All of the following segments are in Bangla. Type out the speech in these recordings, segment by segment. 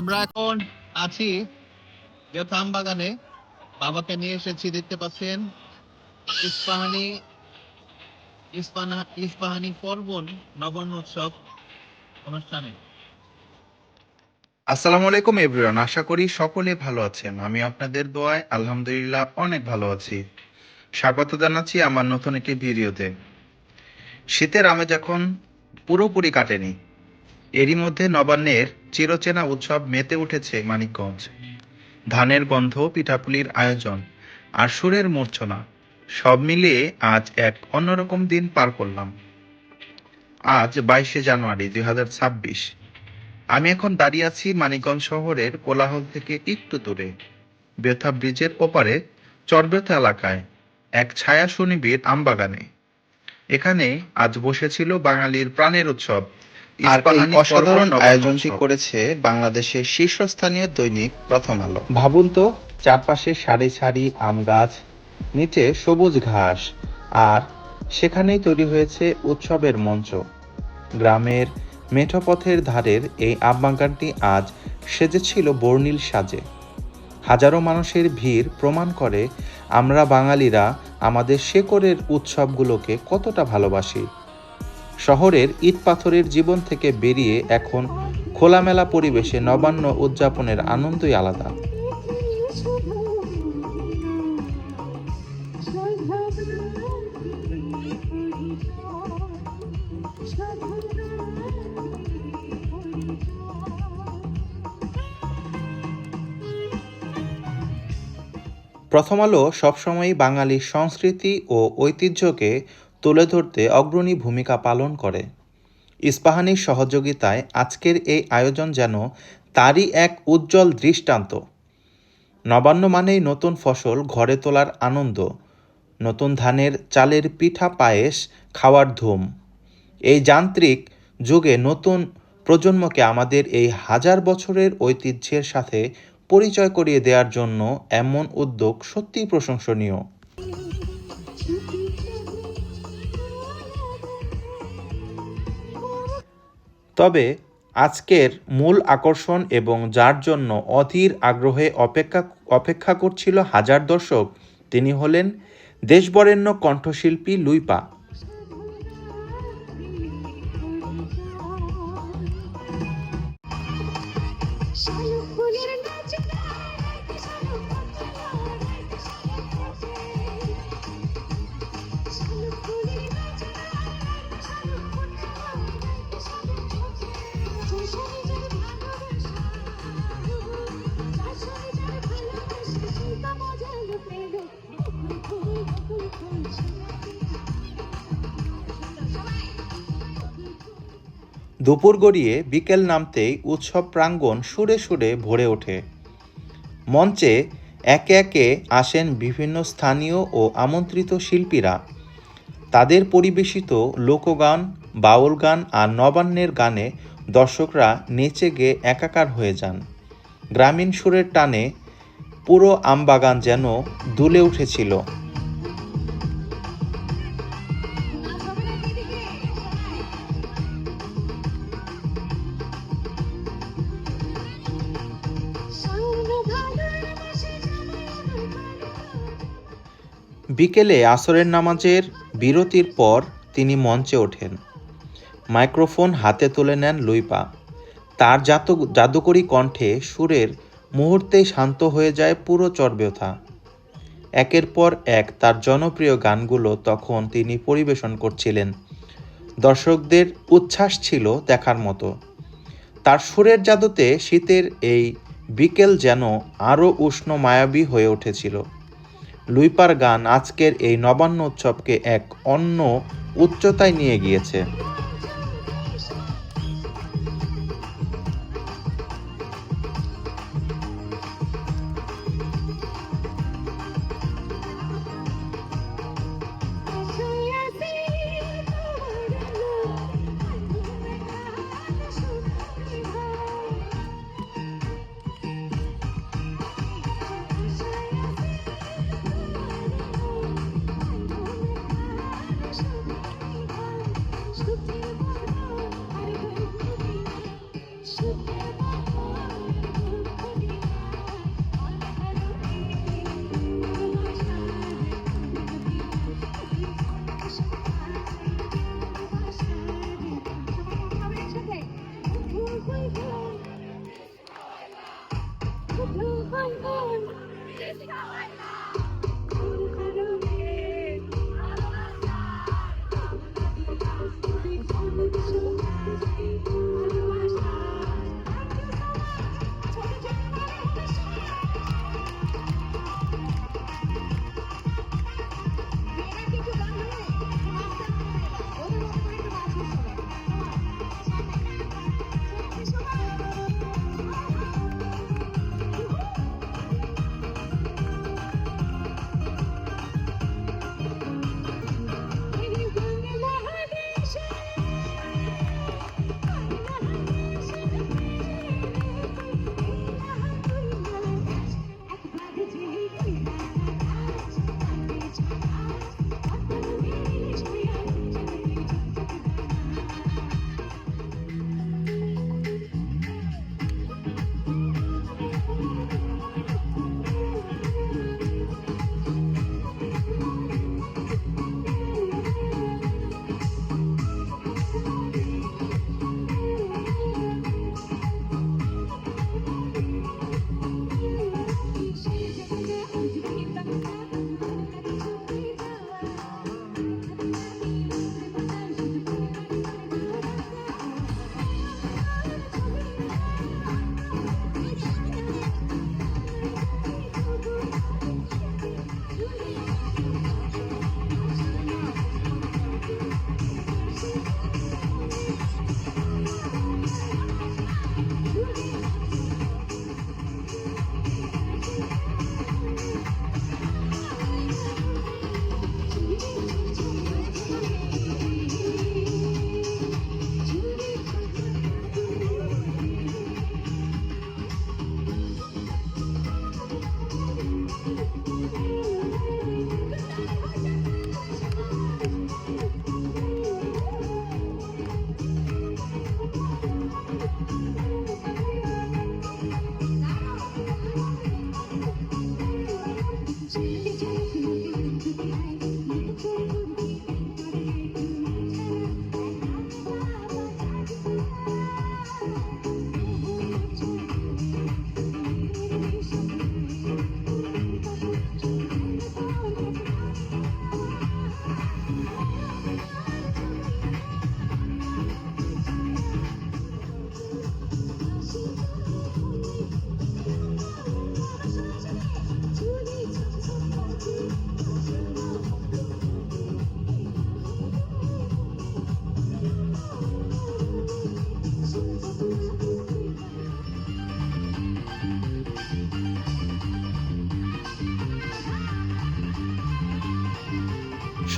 আমরা এখন আছি গেথাম বাগানে বাবাকে নিয়ে এসেছি, দেখতে পাচ্ছেন? ইস্পাহানি, ইস্পানা, ইস্পাহানি পর্বণ নবান্ন উৎসব অনুষ্ঠানে। আসসালামু আলাইকুম, এভরিওয়ান। আশা করি সকলে ভালো আছেন। আমি আপনাদের দোয়ায় আলহামদুলিল্লাহ অনেক ভালো আছি। স্বাগত জানাচ্ছি আমার নতুন একটি ভিডিওতে। শীতের আমেজ এখন পুরোপুরি কাটেনি। এরই মধ্যে নবান্নের চিরচেনা উৎসব মেতে উঠেছে মানিকগঞ্জ। ধানের গন্ধ, পিঠাপুলির আয়োজন আর সুরের মূর্ছনা, সব মিলিয়ে আজ এক অন্যরকম দিন পার করলাম। আজ বাইশে জানুয়ারি দুই হাজার ছাব্বিশ। আমি এখন দাঁড়িয়ে আছি মানিকগঞ্জ শহরের কোলাহল থেকে একটু দূরে। বেথা ব্রিজের ওপারে চরবেথা এলাকায়, এক ছায়া সুনিবিড় আমবাগানে। এখানে আজ বসেছিল বাঙালির প্রাণের উৎসব। ইস্পাহানি অসাধারণ পর্ব আয়োজনটি করেছে বাংলাদেশের শীর্ষস্থানীয় দৈনিক প্রথম আলো। ভাবুন তো চারপাশে সারি সারি আম গাছ নিচে সবুজ ঘাস আর সেখানেই তৈরি হয়েছে উৎসবের মঞ্চ। গ্রামের মেঠো পথের ধারের এই আম বাগানটি আজ সেজেছিল বর্ণিল সাজে। হাজারো মানুষের ভিড় প্রমাণ করে আমরা বাঙালিরা আমাদের শেকড়ের উৎসবগুলোকে কতটা ভালোবাসি। শহরের ইট পাথরের জীবন থেকে বেরিয়ে এখন খোলামেলা পরিবেশে নবান্ন উদযাপনের আনন্দই আলাদা। প্রথম আলো সবসময়ই বাঙালির সংস্কৃতি ও ঐতিহ্যকে তুলে ধরতে অগ্রণী ভূমিকা পালন করে। ইস্পাহানির সহযোগিতায় আজকের এই আয়োজন যেন তারই এক উজ্জ্বল দৃষ্টান্ত। নবান্ন মানেই নতুন ফসল ঘরে তোলার আনন্দ, নতুন ধানের চালের পিঠা পায়েস খাওয়ার ধুম। এই যান্ত্রিক যুগে নতুন প্রজন্মকে আমাদের এই হাজার বছরের ঐতিহ্যের সাথে পরিচয় করিয়ে দেওয়ার জন্য এমন উদ্যোগ সত্যিই প্রশংসনীয়। তবে আজকের মূল আকর্ষণ এবং যার জন্য অধীর আগ্রহে অপেক্ষা অপেক্ষা করছিল হাজার দর্শক, তিনি হলেন দেশবরেণ্য কণ্ঠশিল্পী লুইপা। দুপুর গড়িয়ে বিকেল নামতেই উৎসব প্রাঙ্গণ সুরে সুরে ভরে ওঠে। মঞ্চে একে একে আসেন বিভিন্ন স্থানীয় ও আমন্ত্রিত শিল্পীরা। তাদের পরিবেশিত লোকগান বাউল গান আর নবান্নের গানে দর্শকরা নেচে গেয়ে একাকার হয়ে যান। গ্রামীণ সুরের টানে পুরো আমবাগান যেন দুলে উঠেছিল। বিকেলে আসরের নামাজের বিরতির পর তিনি মঞ্চে ওঠেন। মাইক্রোফোন হাতে তুলে নেন লুইপা। তার জাত জাদুকরী কণ্ঠে সুরের মুহূর্তেই শান্ত হয়ে যায় পুরো চরব্যথা একের পর এক তার জনপ্রিয় গানগুলো তখন তিনি পরিবেশন করছিলেন। দর্শকদের উচ্ছ্বাস ছিল দেখার মতো। তার সুরের জাদুতে শীতের এই বিকেল যেন আরও উষ্ণ মায়াবী হয়ে উঠেছিল। লুইপার গান আজকের এই নবান্ন উৎসবকে এক অন্য উচ্চতায় নিয়ে গিয়েছে।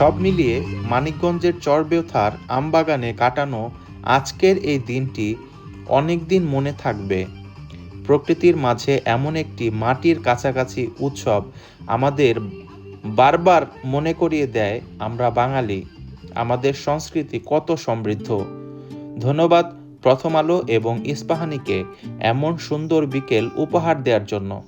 সব মিলিয়ে মানিকগঞ্জের চরবেওথার আমবাগানে কাটানো আজকের এই দিনটি অনেক দিন মনে থাকবে। প্রকৃতির মাঝে এমন একটি মাটির কাছাকাছি উৎসব আমাদের বারবার মনে করিয়ে দেয় আমরা বাঙালি। আমাদের সংস্কৃতি কত সমৃদ্ধ। ধন্যবাদ প্রথম আলো এবং ইস্পাহানিকে এমন সুন্দর বিকেল উপহার দেওয়ার জন্য।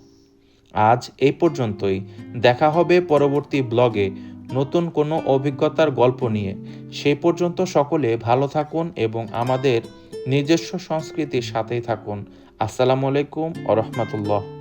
আজ এই পর্যন্তই। দেখা হবে পরবর্তী ব্লগে। নতুন কোনো অভিজ্ঞতার গল্প নিয়ে। সেই পর্যন্ত সকলে ভালো থাকুন এবং আমাদের নিজস্ব সংস্কৃতির সাথেই থাকুন। আসসালামু আলাইকুম ও রহমতুল্লাহ